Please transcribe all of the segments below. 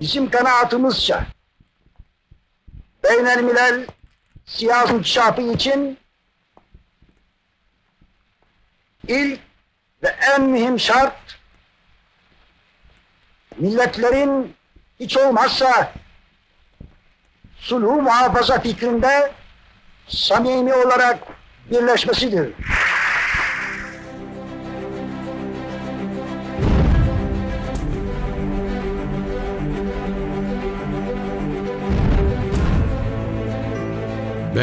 Bizim kanaatimizce beynelmilel siyasi inkişafı için ilk ve en mühim şart milletlerin hiç olmazsa sulhu muhafaza fikrinde samimi olarak birleşmesidir.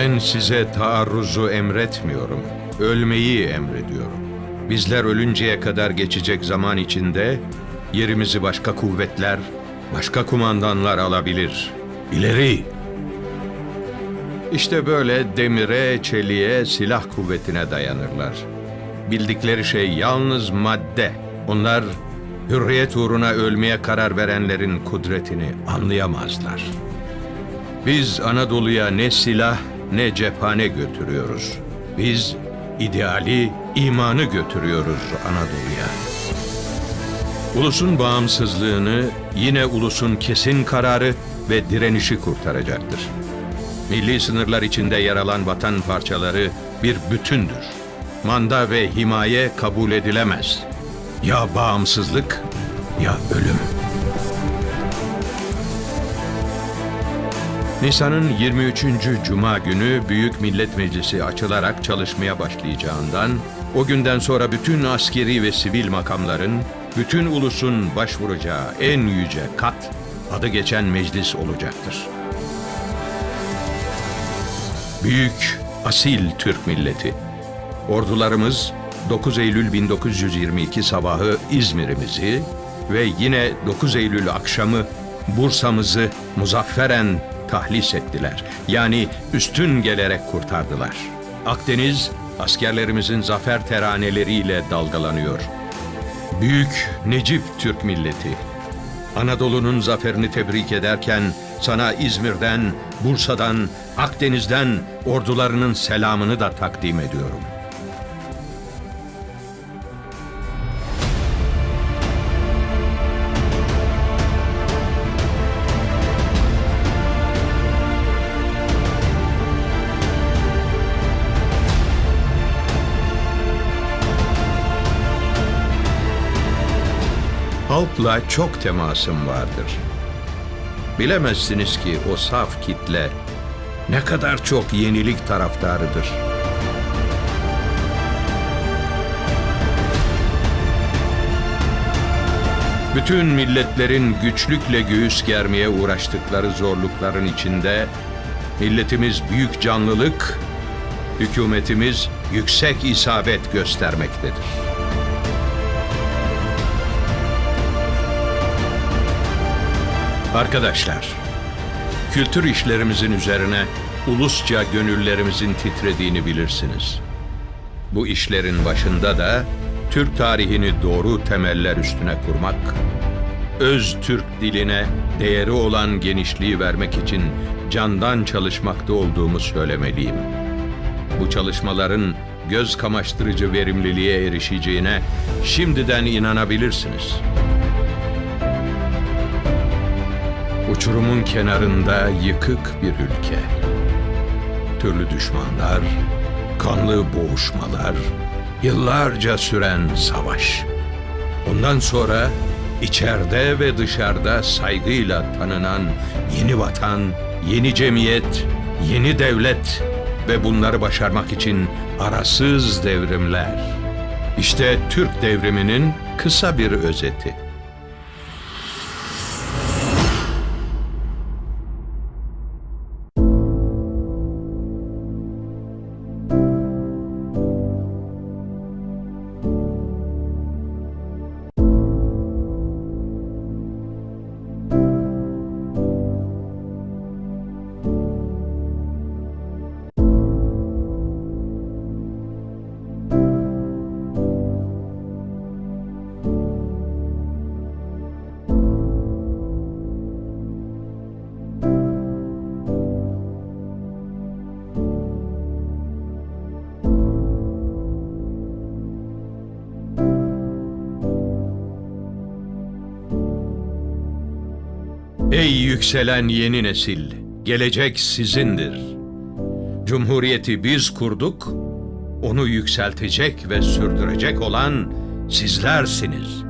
Ben size taarruzu emretmiyorum, ölmeyi emrediyorum. Bizler ölünceye kadar geçecek zaman içinde yerimizi başka kuvvetler, başka kumandanlar alabilir. İleri! İşte böyle demire, çeliğe, silah kuvvetine dayanırlar. Bildikleri şey yalnız madde. Onlar hürriyet uğruna ölmeye karar verenlerin kudretini anlayamazlar. Biz Anadolu'ya ne silah ne cephane götürüyoruz. Biz ideali, imanı götürüyoruz Anadolu'ya. Ulusun bağımsızlığını yine ulusun kesin kararı ve direnişi kurtaracaktır. Milli sınırlar içinde yer alan vatan parçaları bir bütündür. Manda ve himaye kabul edilemez. Ya bağımsızlık ya ölüm. Nisan'ın 23. Cuma günü Büyük Millet Meclisi açılarak çalışmaya başlayacağından, o günden sonra bütün askeri ve sivil makamların, bütün ulusun başvuracağı en yüce kat, adı geçen meclis olacaktır. Büyük, asil Türk milleti. Ordularımız 9 Eylül 1922 sabahı İzmir'imizi ve yine 9 Eylül akşamı Bursa'mızı muzafferen tahlis ettiler. Yani üstün gelerek kurtardılar. Akdeniz askerlerimizin zafer teraneleriyle dalgalanıyor. Büyük Necip Türk milleti. Anadolu'nun zaferini tebrik ederken sana İzmir'den, Bursa'dan, Akdeniz'den ordularının selamını da takdim ediyorum. Halkla çok temasım vardır. Bilemezsiniz ki o saf kitle ne kadar çok yenilik taraftarıdır. Bütün milletlerin güçlükle göğüs germeye uğraştıkları zorlukların içinde milletimiz büyük canlılık, hükümetimiz yüksek isabet göstermektedir. Arkadaşlar, kültür işlerimizin üzerine ulusça gönüllerimizin titrediğini bilirsiniz. Bu işlerin başında da Türk tarihini doğru temeller üstüne kurmak, öz Türk diline değeri olan genişliği vermek için candan çalışmakta olduğumu söylemeliyim. Bu çalışmaların göz kamaştırıcı verimliliğe erişeceğine şimdiden inanabilirsiniz.'' Uçurumun kenarında yıkık bir ülke. Türlü düşmanlar, kanlı boğuşmalar, yıllarca süren savaş. Ondan sonra içeride ve dışarıda saygıyla tanınan yeni vatan, yeni cemiyet, yeni devlet ve bunları başarmak için arasız devrimler. İşte Türk devriminin kısa bir özeti. Yükselen yeni nesil, gelecek sizindir. Cumhuriyeti biz kurduk, onu yükseltecek ve sürdürecek olan sizlersiniz.